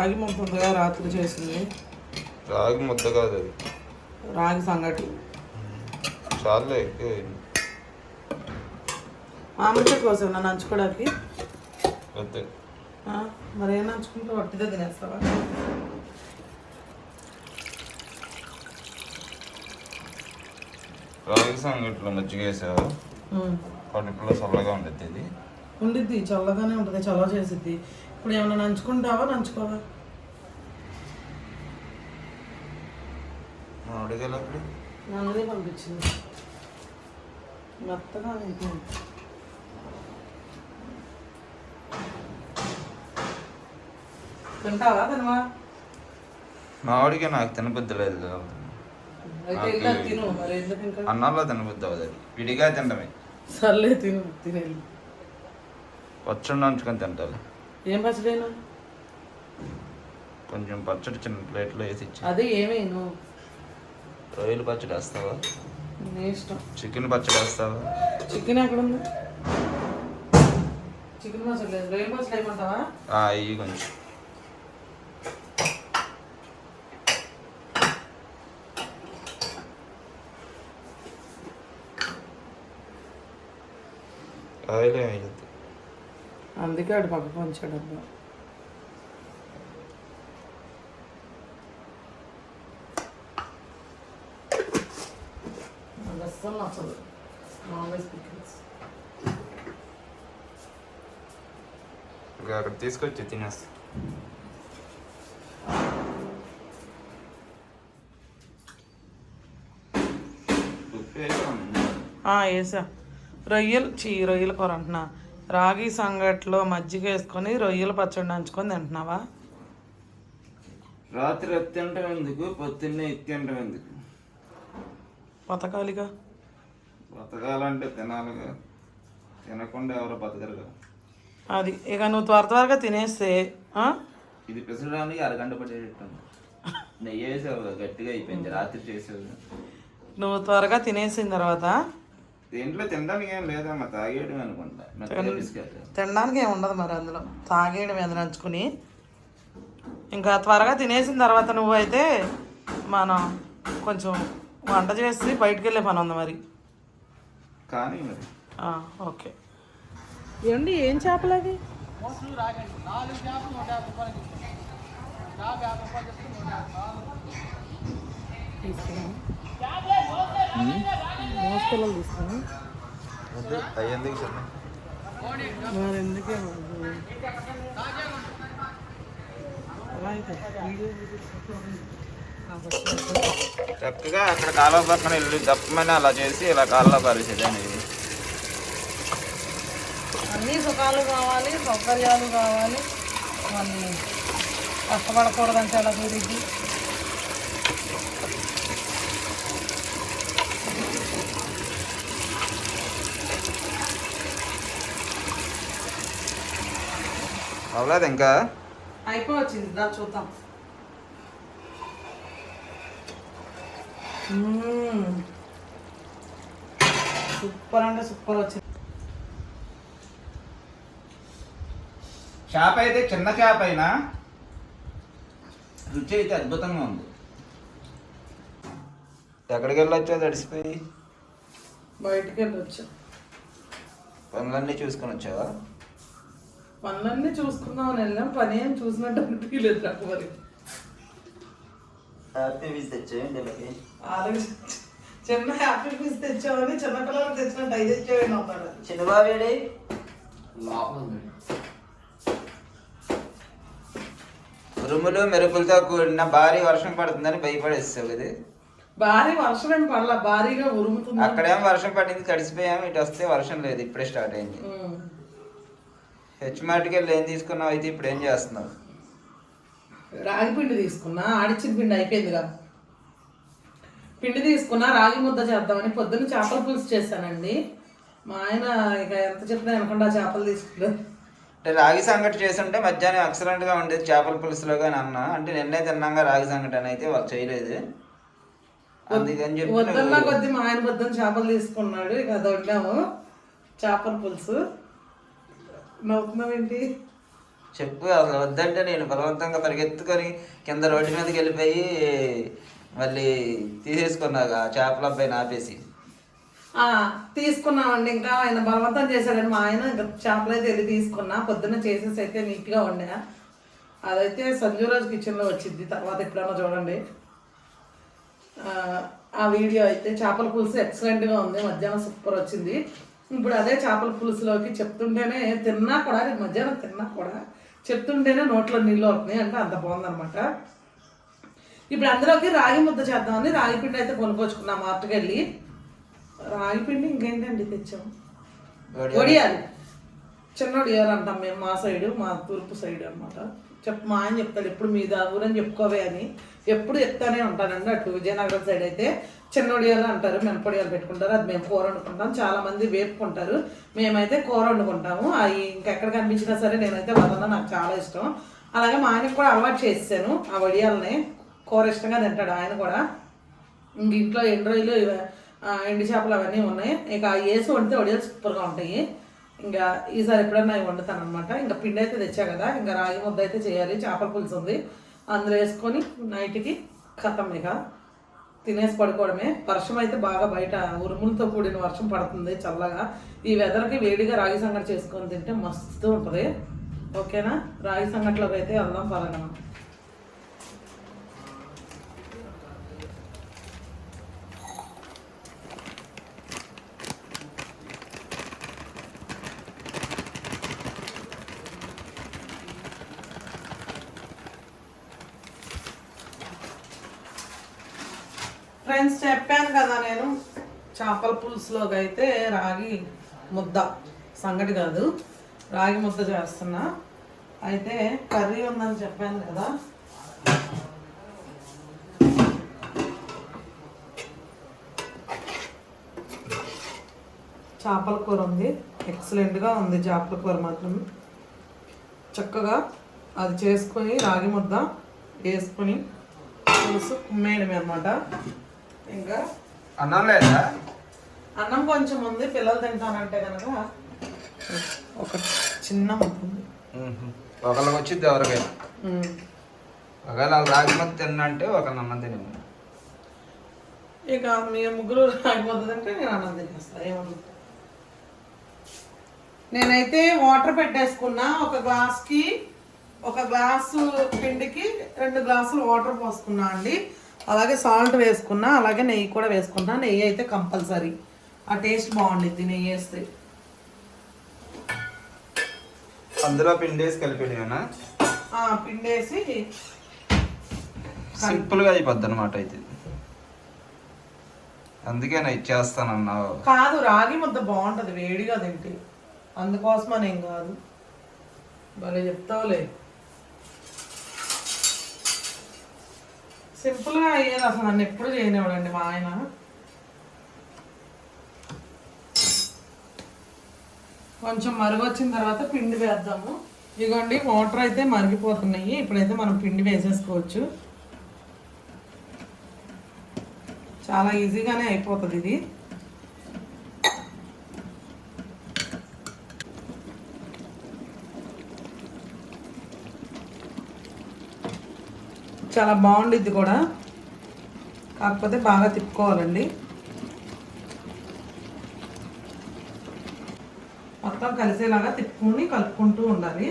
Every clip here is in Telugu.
రాగి ముద్ద ఉందిగా రాత్రి చేసింది. రాగి ముద్ద కాదు అది. రాగి సంగటి. చాలా ఎక్కువ. మామిడి కోసం నన్ను నంచుకోవడానికి ఆ, మరి ఏం నంచుకుంటూ వట్టిదే తినేస్తావా రాగి సంగట్లో మజ్జిగ వేసావా. కడుపులో చల్లగా ఉండద్ది ఇది. ఉండిద్ది చల్లగానే ఉంటుంది చల్లవ చేసిద్ది. ఇప్పుడు ఏమైనా నంచుకుంటావా? నంచుకోవా? నన్నదే పంపించింది. మెత్తగా అయిపోయింది. తింటావా తినవా? నాకు తినబుద్ధి లేదు కాబట్టి అయితే ఇంకా తిను. మరి ఎందుకు ఇంకా? అన్నంలో తినబుద్ధి అవ్వదు అది విడిగా తినడమే. సర్లే తిను తినేది పచ్చడి నంచుకొని తింటాలి ఏం పచ్చడైనా? కొంచెం పచ్చడి చిన్న ప్లేట్లో వేసి ఇచ్చి అదే ఏమేను? రొయ్యలు పచ్చడి వేస్తావా? చికెన్ పచ్చడి వేస్తావా? చికెన్ ఎక్కడ ఉంది చికెన్ మసాలా లేదు. రొయ్యల మసాలా ఇవి కొంచెం. ఆయిలే అందుకే ఆడు పక్క పంచాడు. అబ్బా నాకు అస్సలు నచ్చదు నాన్ వెజ్ పికిల్స్ అక్కడ తీసుకొచ్చి తినేస్తా. వేసా రొయ్యలు చీ రొయ్యల కూర అంటున్నా. రాగి సంగట్లో మజ్జిగ వేసుకొని రొయ్యల పచ్చడి నంచుకొని తింటున్నావా? రాత్రి ఎత్తి తింటాం ఎందుకు? పొద్దున్నే ఎత్తి తింటాం ఎందుకు? బతకాలిగా. బతకాలంటే తినాలిగా తినకుండా ఎవరో బతకరుగా అది ఇక నువ్వు త్వర త్వరగా తినేస్తే ఆ? ఇది పెసరడానికి అరగంట పట్టేటట్టుంది. నెయ్యి వేసావు గట్టిగా అయిపోయింది రాత్రి చేసేది. నువ్వు త్వరగా తినేసిన తర్వాత దీంట్లో తినడానికి ఏం లేదమ్మా తాగేయడం అనుకుంటా. బిస్కెట్. తినడానికి ఏమి ఉండదు మరి అందులో. తాగేయడం మీద నంచుకుని. ఇంకా త్వరగా తినేసిన తర్వాత నువ్వు అయితే మనం కొంచెం వంట చేసి బయటికి వెళ్ళే పని ఉంది మరి. కానీ మరి. ఆ, ఓకే. ఏమండి ఏం చేపలు అవి? మోసపిల్లలు తీసుకున్నాం చెప్పండి మరి ఎందుకే మరి? అలా చక్కగా అక్కడ కాలువ పక్కన ఇల్లు దప్పమని అలా చేసి ఇలా కాళ్ళలో పరిచేది అనేది అన్ని సుఖాలు కావాలి సౌకర్యాలు కావాలి. మళ్ళీ కష్టపడకూడదంటే ఎలా కుదిరిద్ది అవ్వలేదు ఇంకా? అయిపోవచ్చింది దా చూద్దాం. సూపర్ అంటే సూపర్ వచ్చింది. చేప అయితే చిన్న చేప అయినా రుచి అయితే అద్భుతంగా ఉంది. ఎక్కడికి వెళ్ళొచ్చో తడిసిపోయి? బయటికి వెళ్ళొచ్చు పనులన్నీ చూసుకొని వచ్చావా? పనులన్నీ చూసుకుందామని వెళ్ళాం పని ఏం చూసినట్టు అనిపించలేదు నాకు మరి. హ్యాపీ వీస్ తెచ్చేయండి వీళ్ళకి? చిన్న హ్యాపీ పీస్ తెచ్చామని చిన్నపిల్లలకు తెచ్చినట్టు ఐదు తెచ్చేవాడిని అవుతాడు చిన్న బాబేడి ఉరుములు మెరుపులతో కూడిన భారీ వర్షం పడుతుందని భయపడేస్తావు ఇది. భారీ వర్షం ఏం పడలా భారీగా ఉరుముతుంది. అక్కడేం వర్షం పడింది తడిసిపోయాము ఇటు వస్తే వర్షం లేదు ఇప్పుడే స్టార్ట్ అయింది. హెచ్ మార్ట్కి వెళ్ళి ఏం తీసుకున్నావు అయితే ఇప్పుడు ఏం చేస్తున్నావు? రాగి పిండి తీసుకున్నా ఆడిచ్చిన పిండి అయిపోయిందిగా పిండి తీసుకున్నా రాగి ముద్ద చేద్దామని పొద్దున్న చేపల పులుసు చేశానండి. మా ఆయన ఇక ఎంత చెప్పినా అనకుండా చేపలు తీసుకున్నారు అంటే రాగి సంగటి చేస్తుంటే మధ్యాహ్నం excellent గా ఉండేది చేపల పులుసులో కానీ అన్న. అంటే నిన్నే తిన్నాగా రాగి సంగటి అని అయితే వాళ్ళు చేయలేదు. అందుకని చెప్పి వద్దన్నా నువ్వు- కొద్ది మా ఆయన పొద్దున్న చేపలు తీసుకున్నాడు. ఇక అది వండాము చేపల పులుసు. నవ్వుతున్నావేంటి? చెప్పు అసలు వద్దంటే నేను బలవంతంగా పరిగెత్తుకొని కింద రోడ్డు మీదకి వెళ్ళిపోయి మళ్ళీ తీసేసుకున్నాక చేపల అబ్బాయిని ఆపేసి. ఆ, తీసుకున్నామండి. ఇంకా ఆయన బలవంతం చేశాడని మా ఆయన ఇంకా చేపలు అయితే వెళ్ళి తీసుకున్నా. పొద్దున్న చేసేసి అయితే నీట్గా ఉండే. అదైతే సంజురాజ్ కిచెన్లో వచ్చింది. తర్వాత ఎప్పుడన్నా చూడండి. ఆ, ఆ వీడియో అయితే చేపల పులుసు ఎక్సలెంట్గా ఉంది. మధ్యాహ్నం సూపర్ వచ్చింది. ఇప్పుడు అదే చేపల పులుసులోకి చెప్తుంటేనే తిన్నా కూడా రేపు మధ్యాహ్నం తిన్నా కూడా చెప్తుంటేనే నోట్లో నీళ్ళు వస్తున్నాయి అంటే అంత బాగుందన్నమాట. ఇప్పుడు అందులోకి రాగి ముద్ద చేద్దామని రాగి పిండి అయితే కొనుక్కొచ్చుకున్నాం వెళ్ళి. రాగి పిండి ఇంకేంటండి తెచ్చాం? వడియాలు. చిన్న వడియాలు అంటాం మేము మా సైడు మా తూర్పు సైడ్ అన్నమాట. చెప్ మా ఆయన చెప్తాడు ఎప్పుడు మీద ఊరని చెప్పుకోవే అని. ఎప్పుడు చెప్తానే ఉంటానండి అటు విజయనగరం సైడ్ అయితే. చిన్న వడియాలు అంటారు మినపొడియాలు పెట్టుకుంటారు అది మేము కూర వండుకుంటాం. చాలామంది వేపుకుంటారు. మేమైతే కూర వండుకుంటాము. అవి ఇంకెక్కడ కనిపించినా సరే నేనైతే వదన నాకు చాలా ఇష్టం. అలాగే మా ఆయనకు కూడా అలవాటు చేసాను ఆ వడియాలని. కూర ఇష్టంగా తింటాడు ఆయన కూడా. ఇంక ఇంట్లో ఎండు రోజులు ఎండు చేపలు అవన్నీ ఉన్నాయి. ఇక వేసి వండితే వడియాలు సూపర్గా ఉంటాయి. ఇంకా ఈసారి ఎప్పుడన్నా అవి వండుతాను అనమాట ఇంకా పిండి అయితే తెచ్చా కదా. ఇంకా రాగి ముద్ద అయితే చేయాలి. చేపల పులుసు ఉంది. అందులో వేసుకొని నైట్కి ఖతం ఇక. తినేసి పడుకోవడమే. వర్షం అయితే బాగా బయట ఉరుములతో కూడిన వర్షం పడుతుంది చల్లగా. ఈ వెదర్కి వేడిగా రాగి సంగటి చేసుకొని తింటే మస్తు ఉంటుంది. ఓకేనా? రాగి సంగట్లోకి అయితే వెళ్దాం పరంగా ఫ్రెండ్స్ చెప్పాను కదా నేను చేపల పులుసులోకి అయితే రాగి ముద్ద. సంగటి కాదు రాగి ముద్ద చేస్తున్నా. అయితే కర్రీ ఉందని చెప్పాను కదా. చేపల కూర ఉంది. ఎక్సలెంట్గా ఉంది చేపల కూర మాత్రం. చక్కగా అది చేసుకొని రాగి ముద్ద వేసుకొని పులుసు కుమ్మేయడమే అనమాట ఇంకా అన్నం లేదా? అన్నం కొంచెం ఉంది పిల్లలు తింటానంటే కనుక ఒక చిన్న ఒకళ్ళకి వచ్చింది ఎవరికైనా. ఒకవేళ ముద్ద తిన్నంటే ఒకళ్ళని అన్నం తిని ఇక మీ ముగ్గురు రాగిపోతుంది అంటే నేను అన్నం తినేస్తాను ఏమన్నా నేనైతే వాటర్ పెట్టేసుకున్నా ఒక గ్లాస్కి ఒక గ్లాసు పిండికి రెండు గ్లాసులు వాటర్ పోసుకున్నా అండి. అలాగే సాల్ట్ వేసుకున్నా అలాగే నెయ్యి కూడా వేసుకున్నా నెయ్యి అయితే కంపల్సరీ. ఆ టేస్ట్ బాగుండిద్ది నెయ్యి వేస్తే. అందులో పిండి వేసి కలిపేయడమేనా ఆ, పిండేసి సింపుల్గా అయిపోద్ది అనమాట అయితే. అందుకే నేను ఇచ్చేస్తానన్నావు కాదు రాగి ముద్ద బాగుంటుంది వేడిగా తింటే. అందుకోసమని ఏం కాదు. భలే చెప్తావులే. సింపుల్గా అయ్యేది అసలు నన్ను ఎప్పుడు చేయనివ్వడండి మా ఆయన. కొంచెం మరుగు వచ్చిన తర్వాత పిండి వేద్దాము. ఇదిగోండి వాటర్ అయితే మరిగిపోతున్నాయి. ఇప్పుడైతే మనం పిండి వేసేసుకోవచ్చు. చాలా ఈజీగానే అయిపోతుంది ఇది. చాలా బాగుండిద్ది కూడా. కాకపోతే బాగా తిప్పుకోవాలండి. మొత్తం కలిసేలాగా తిప్పుకుని కలుపుకుంటూ ఉండాలి.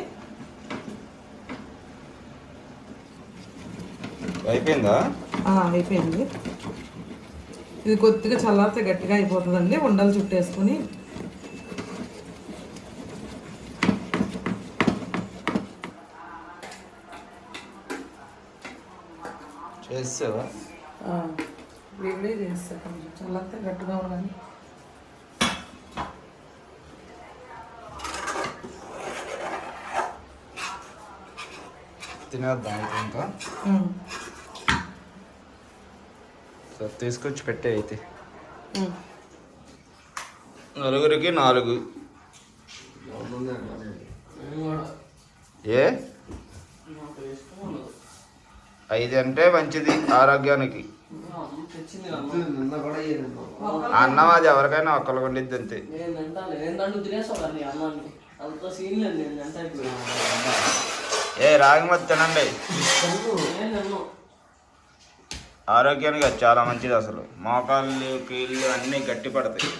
అయిపోయిందా? అయిపోయింది. ఇది కొద్దిగా చల్లారితే గట్టిగా అయిపోతుందండి. ఉండలు చుట్టేసుకుని చేసావా ఆ, వేడి చేస్తా కొంచెం చల్లారితే గట్టిగా ఉండాలి తినేద్దాం ఇంకా. సరే తీసుకొచ్చి పెట్టే అయితే. నలుగురికి నాలుగు. ఏ? ఐదు అంటే మంచిది ఆరోగ్యానికి. అన్నం అది ఎవరికైనా ఒక్కరికి వండిద్ది అంతే. ఏ రాగి తినండి. ఆరోగ్యానికి అది చాలా మంచిది అసలు. మోకాళ్ళు కీళ్ళు అన్నీ గట్టి పడతాయి.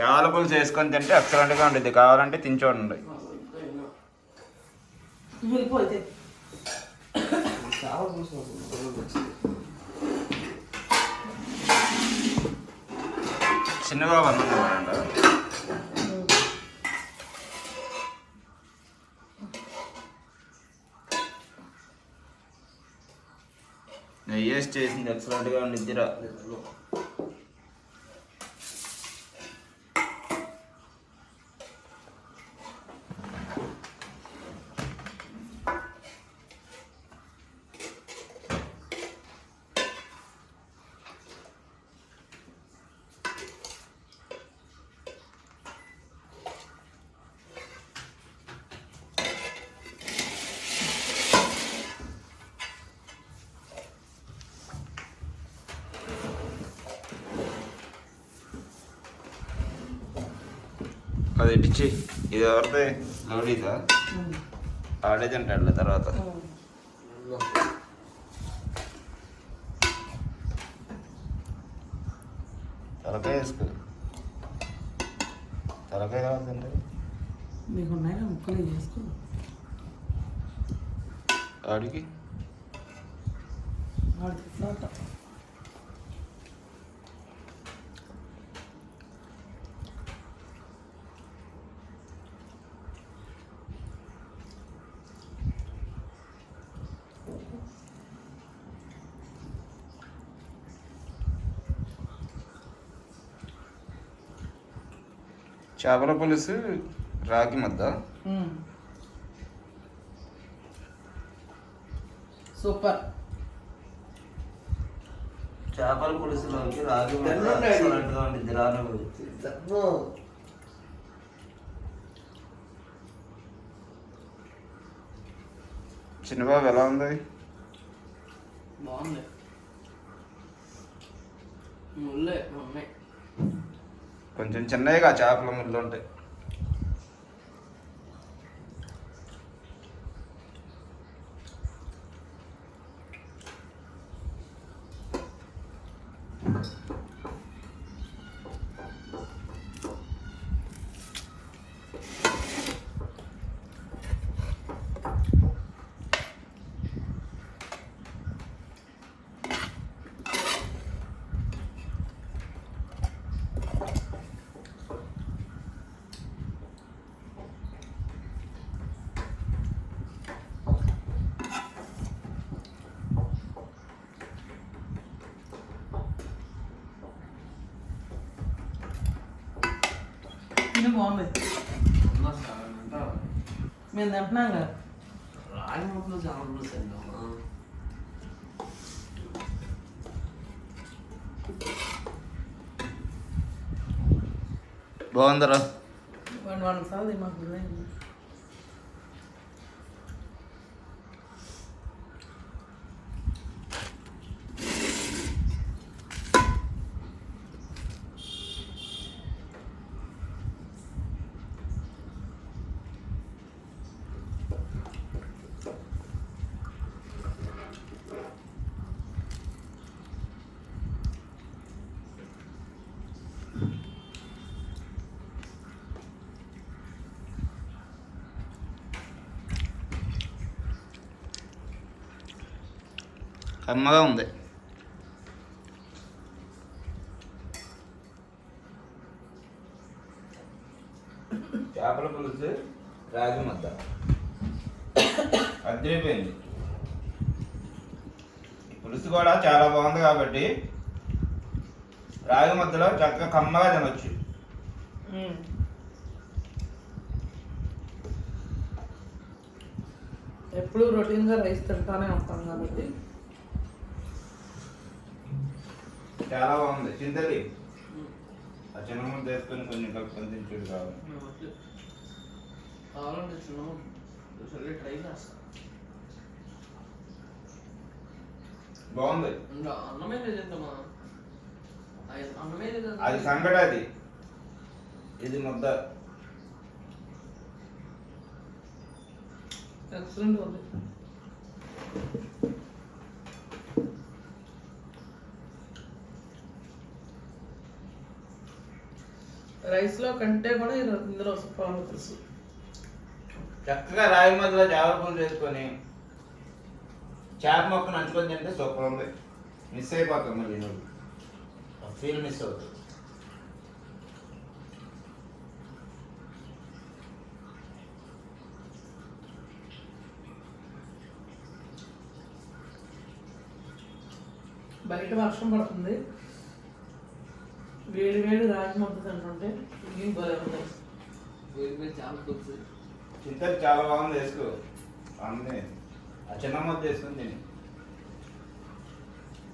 చాలా పులుసు వేసుకొని తింటే ఎక్సలెంట్గా ఉంటుంది కావాలంటే తిని చూడండి. చాలా చూసాం చిన్నబాబు అన్నం తిన్నారంట నెయ్యి చేసింది ఎక్సలెంట్గా నిద్ర అది ఇచ్చి ఇది ఎవరిది? ఆడే తింటాడులే తర్వాత. తలకాయ వేసుకో. తలకాయ కావాలంటే మీకు ఉన్నాయిగా ముక్కలు చేసుకో. ఆడికి వాడు తిట్టినట్ట. చేపల పులుసు రాగి ముద్ద. సూపర్. చేపల పులుసులోకి రాగి ముద్ద రాను చిన్నబాబు ఎలా ఉంది? బాగుంది. ముళ్ళే ఉన్నాయి కొంచెం చిన్నవిగా చేపల ముళ్ళు ఉంటాయి. అంటే మేము తింటున్నాం కదా. రాగి ముద్దలు చాలా బాగుందరా? వాడు వాళ్ళకి సార్ మాకు కమ్మగా ఉంది. చేపల పులుసు రాగి ముద్ద. అద్దరిపోయింది. పులుసు కూడా చాలా బాగుంది కాబట్టి రాగి ముద్దలో చక్కగా కమ్మగా తినొచ్చు. ఉమ్. ఎప్పుడు రొటీన్గా రైస్ తింటానే ఉంటాం కాబట్టి చాలా బాగుంది. చింతది ఆ చిన్నముందు తీసుకొని కొంచెం కలుపుకొని తించుడు కావాలి. కావాలంటే చిన్నముందు ట్రై చేస్తాను బాగుంది. అన్నమే అన్నమే అది సంకట అది. ఇది ముద్ద. ఎక్సలెంట్ ఉంది. రైస్లో కంటే కూడా ఇందులో- ఉంది తెలుసు చక్కగా రాగి మధ్యలో పులుసు చేసుకొని చేప మొక్క నంచుకొని తింటే సూపర్ ఉంది. మిస్ అయిపోతాం మళ్ళీ నువ్వు ఫీల్ మిస్ అవుతుంది. బయట వర్షం పడుతుంది. వేడి వేడి రాగి ముద్ద తింటుంటే ఏం భలే ఉంది. వేడి వేడి చాలా పులుసు చింత చాలా బాగుంది వేసుకో. బాగుంది ఆ చిన్న మొద్ద వేసుకొని తిని.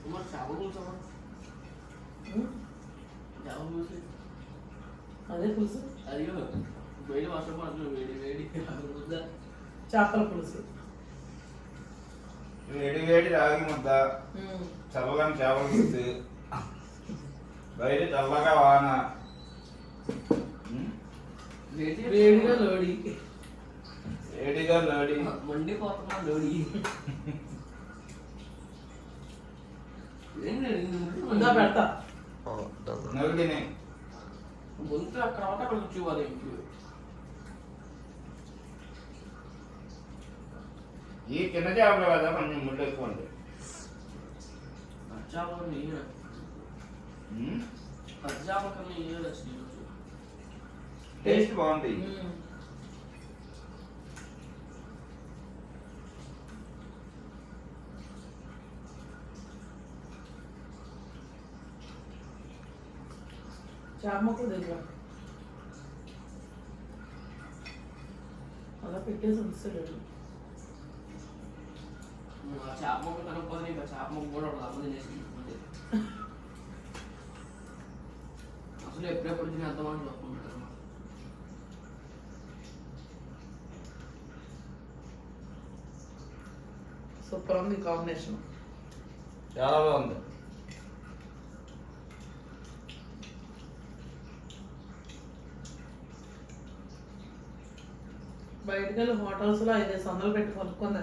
అమ్మా ఉమ్, చేపల పులుసు. అదే పులుసు? అయ్యో బయట వర్షం పడుతుంది వేడి వేడి. ముద్ద చేపల పులుసు. వేడి వేడి రాగి ముద్ద. ఉమ్, చల్లగా చేపల పులుసు. బయట చల్లగా వాన ఉమ్, వేడి వేడిగా లోడి వేడిగా లోడి మండిపోతున్నా లోడి ఏంటి ఉందా పెడతా నలుగుడిని గొంతు అక్కడ ఒకటి అక్కడ కూర్చోవాలి ఇంట్లో ఈ చిన్న చేపలు కదా కొంచెం ముళ్ళు ఎక్కువ ఉంటాయి పచ్చాపలు నెయ్యి ఉమ్, పచ్చాపల కన్నా నెయ్యి రసం టేస్ట్ బాగుంది ఉమ్. దగ్గర అలా పెట్టేసి ఉంచాడు చాప మొక్క ముక్క కనుక్కోదు ఇంకా చాప మొక్క కూడా అర్థం చేసింది అసలు ఎప్పుడెప్పుడు తినేద్దామని చూసుకుంటారు సూపర్ ఉంది కాంబినేషన్. చాలా బాగుంది. బయటకు వెళ్ళి హోటల్స్లో ఐదు వందలు పెట్టి కొనుక్కొని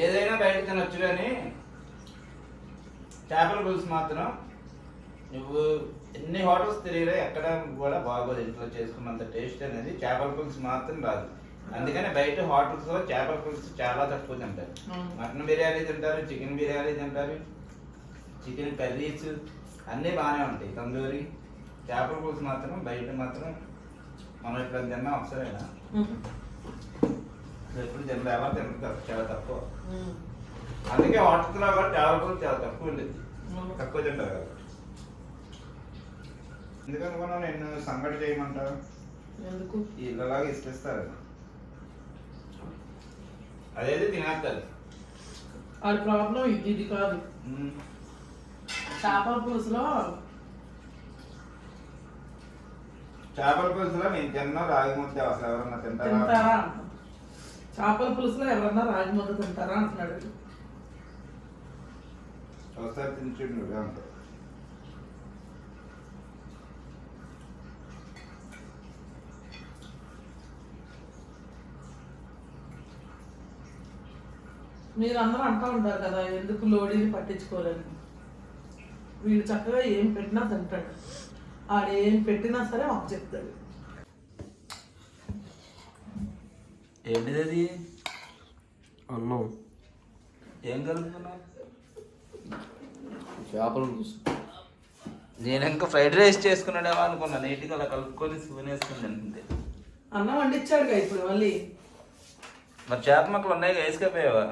ఏదైనా బయట తినొచ్చు కానీ చేపల పులుసు మాత్రం నువ్వు ఎన్ని హోటల్స్ తిరిగినా ఎక్కడ కూడా బాగోదు. ఇంట్లో చేసుకున్నంత టేస్ట్ అనేది చేపల పులుసు మాత్రం రాదు. అందుకని బయట hotels లో చేపల పులుసు చాలా తక్కువ తింటారు. మటన్ బిర్యానీ తింటారు చికెన్ బిర్యానీ తింటారు చికెన్ కర్రీస్ అన్నీ బాగానే ఉంటాయి. తందూరి చేపల పులుసు మాత్రం బయట మాత్రం మనం ఎప్పుడు తిన్నా అవసరమేనా. ఎప్పుడు తినలేదు ఎవరు తింటారు? చాలా తక్కువ. అందుకే హోటల్స్లో కూడా చేపల పులుసు చాలా తక్కువ ఉండేది. తక్కువ తింటారు కదా. ఎందుకనుకున్నా నేను సంగటి చేయమంటారు ఎందుకు? ఇళ్ళలాగా ఇస్తారు అదేది తినేస్తారు ఆడి ప్రాబ్లం ఇది ఇది కాదు. చేపల పులుసులో చేపల పులుసులో నేను తిన్నా రాగి ముద్ద అసలు ఎవరన్నా తింటారా. చేపల పులుసులో ఎవరన్నా రాగి ముద్ద తింటారా అంటున్నాడు ఒకసారి మీరు అందరూ అంటూ ఉంటారు కదా ఎందుకు లోడీని పట్టించుకోలేని వీడు చక్కగా ఏం పెట్టినా తింటాడు. ఆడు ఏం పెట్టినా సరే మాకు చెప్తాడు. ఏంటిది అది అన్నం. ఏం కలుపుతున్నావు చేపల పులుసు నేను ఇంకా ఫ్రైడ్ రైస్ చేసుకున్నాడేమో అనుకున్నా. నీట్గా అలా కలుపుకొని స్పూన్ వేసుకుని తింటుంది అన్నం వండించాడుగా ఇప్పుడు మళ్ళీ. మరి చేప మొక్కలు ఉన్నాయి వేసుకపోయావా?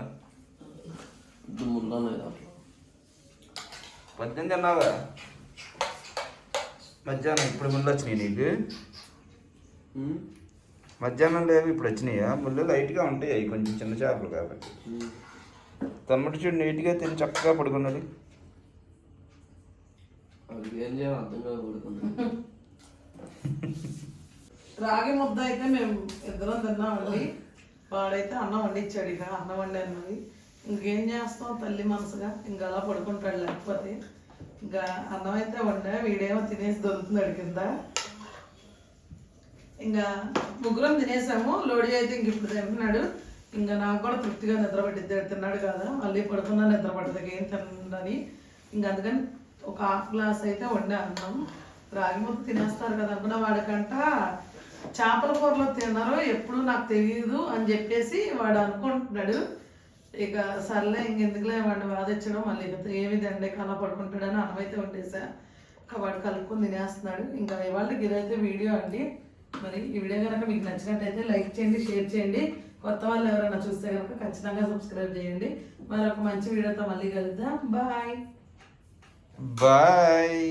పొద్దున్న తిన్నావా మధ్యాహ్నం ఇప్పుడు ముళ్ళు వచ్చినాయి నీకు. మధ్యాహ్నం లేవు ఇప్పుడు వచ్చినాయా? ముళ్ళు లైట్గా ఉంటాయి అవి కొంచెం చిన్న చేపలు కాబట్టి. తమ్ముడు చూడు నీట్గా తిని చక్కగా పడుకున్నాడు. రాగి ముద్ద అయితే మేము ఇద్దరం తిన్నామండి వాడైతే అన్నం వండించాడు ఇక అన్నం వండాను మరి. ఇంకేం చేస్తాం తల్లి మనసుగా? ఇంకా అలా పడుకుంటాడు లేకపోతే. ఇంకా అన్నం అయితే వండా వీడేమో తినేసి దొరుకుతున్నాడు కింద. ఇంకా ముగ్గురం తినేసాము. లోడి అయితే ఇంక ఇప్పుడు తింటున్నాడు. ఇంకా నాకు కూడా తృప్తిగా నిద్ర పట్టిద్ది. తిన్నాడు కదా. మళ్ళీ పడుకున్నా నిద్ర పట్టదు. ఏం తినని ఇంకా అందుకని ఒక హాఫ్ గ్లాస్ అయితే వండే అన్నాం. రాగి ముద్ద తినేస్తారు కదా అనుకున్న వాడికంట. చేపల కూరలో తిన్నారు ఎప్పుడు నాకు తెలియదు అని చెప్పేసి వాడు అనుకుంటున్నాడు. ఇక సర్లే ఇంకెందుకులే వాడిని బాధించడం మళ్ళీ ఏమి దండే కళ పడుకుంటాడని అన్నమైతే వండేసా. ఇంకా వాడు కలుపుకొని తినేస్తున్నాడు. ఇంకా ఇవాళకి ఇదైతే వీడియో అండి. మరి ఈ వీడియో కనుక మీకు నచ్చినట్టయితే లైక్ చేయండి షేర్ చేయండి. కొత్త వాళ్ళు ఎవరైనా చూస్తే కనుక ఖచ్చితంగా సబ్స్క్రైబ్ చేయండి. మరొక మంచి వీడియోతో మళ్ళీ కలుద్దాం. బాయ్. బాయ్.